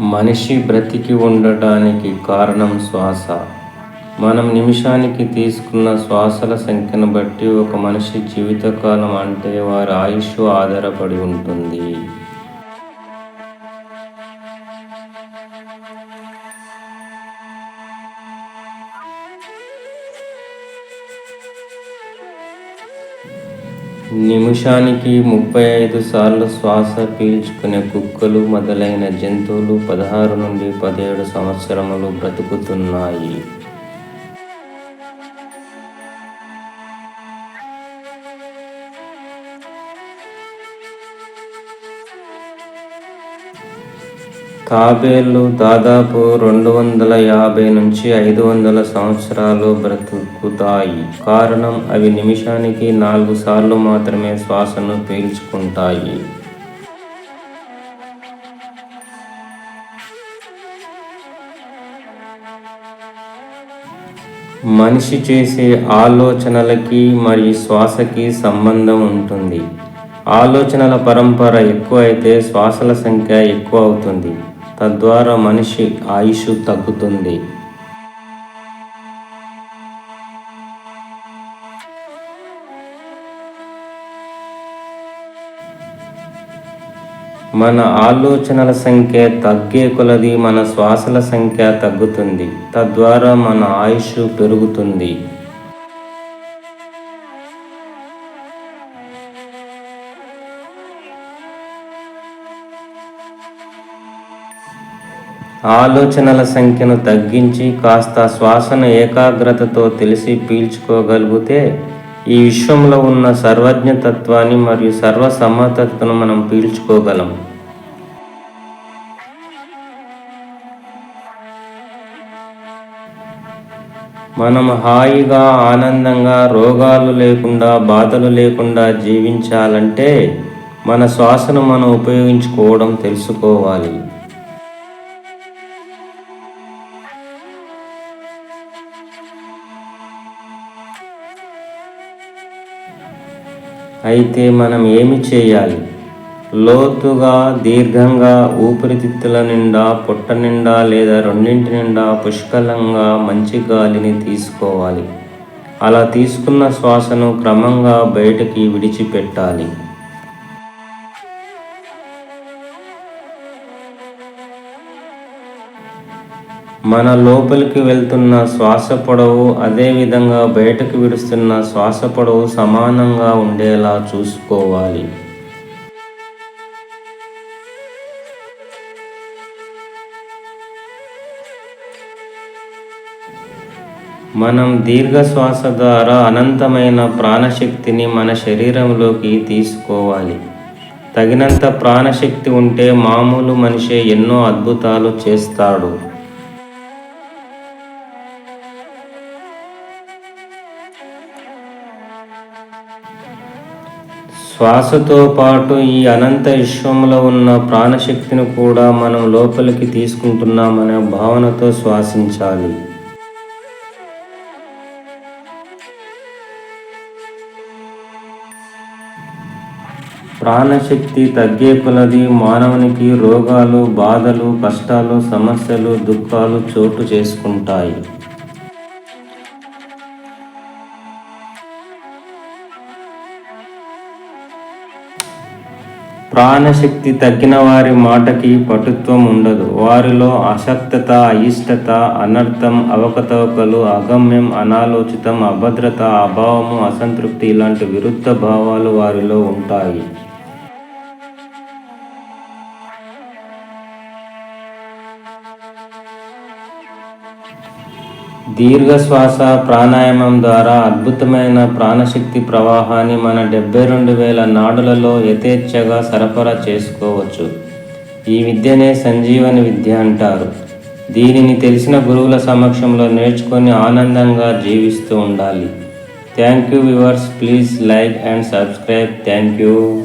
మనిషి బ్రతికి ఉండటానికి కారణం శ్వాస. మనం నిమిషానికి తీసుకున్న శ్వాసల సంఖ్యను బట్టి ఒక మనిషి జీవితకాలం అంటే వారి ఆయుష్ ఆధారపడి ఉంటుంది. నిమిషానికి ముప్పై ఐదు సార్లు శ్వాస పీల్చుకునే కుక్కలు మొదలైన జంతువులు పదహారు నుండి పదిహేడు సంవత్సరములు బ్రతుకుతున్నాయి. తాబేలు దాదాపు రెండు వందల యాభై నుంచి ఐదు వందల సంవత్సరాలు బ్రతుకుతాయి. కారణం అవి నిమిషానికి నాలుగు సార్లు మాత్రమే శ్వాసను పీల్చుకుంటాయి. మనిషి చేసే ఆలోచనలకి మరియు శ్వాసకి సంబంధం ఉంటుంది. ఆలోచనల పరంపర ఎక్కువ అయితే శ్వాసల సంఖ్య ఎక్కువ అవుతుంది. తద్వారా మనిషి ఆయుష్ తగ్గుతుంది. మన ఆలోచనల సంఖ్య తగ్గే కొలది మన శ్వాసల సంఖ్య తగ్గుతుంది. తద్వారా మన ఆయుష్ పెరుగుతుంది. ఆలోచనల సంఖ్యను తగ్గించి కాస్త శ్వాసను ఏకాగ్రతతో తెలిసి పీల్చుకోగలిగితే ఈ విశ్వంలో ఉన్న సర్వజ్ఞతత్వాన్ని మరియు సర్వసమ్మతత్వను మనం పీల్చుకోగలం. మనం హాయిగా ఆనందంగా రోగాలు లేకుండా బాధలు లేకుండా జీవించాలంటే మన శ్వాసను మనం ఉపయోగించుకోవడం తెలుసుకోవాలి. అయితే మనం ఏమి చేయాలి? లోతుగా దీర్ఘంగా ఊపిరితిత్తుల నిండా పొట్ట నిండా లేదా రెండింటి నిండా పుష్కలంగా మంచి గాలిని తీసుకోవాలి. అలా తీసుకున్న శ్వాసను క్రమంగా బయటకి విడిచిపెట్టాలి. మన లోపలికి వెళ్తున్న శ్వాస పొడవు అదేవిధంగా బయటకు విడుస్తున్న శ్వాస పొడవు సమానంగా ఉండేలా చూసుకోవాలి. మనం దీర్ఘ శ్వాస ద్వారా అనంతమైన ప్రాణశక్తిని మన శరీరంలోకి తీసుకోవాలి. తగినంత ప్రాణశక్తి ఉంటే మామూలు మనిషే ఎన్నో అద్భుతాలు చేస్తాడు. శ్వాసతో పాటు ఈ అనంత విశ్వంలో ఉన్న ప్రాణశక్తిని కూడా మనం లోపలికి తీసుకుంటున్నామనే భావనతో శ్వాసించాలి. ప్రాణశక్తి తగ్గే కొలది మానవునికి రోగాలు బాధలు కష్టాలు సమస్యలు దుఃఖాలు చోటు చేసుకుంటాయి. ప్రాణశక్తి తగ్గిన వారి మాటకి పటుత్వం ఉండదు. వారిలో అశక్తత అయిష్టత అనర్థం అవకతవకలు అగమ్యం అనాలోచితం అభద్రత అభావము అసంతృప్తి ఇలాంటి విరుద్ధ భావాలు వారిలో ఉంటాయి. దీర్ఘ శ్వాస ప్రాణాయామం ద్వారా అద్భుతమైన ప్రాణశక్తి ప్రవాహాన్ని మన డెబ్బై రెండు వేల నాడులలో యథేచ్ఛగా సరఫరా చేసుకోవచ్చు. ఈ విద్యనే సంజీవని విద్య అంటారు. దీనిని తెలిసిన గురువుల సమక్షంలో నేర్చుకొని ఆనందంగా జీవిస్తూ ఉండాలి. Thank you viewers please like and subscribe. Thank you.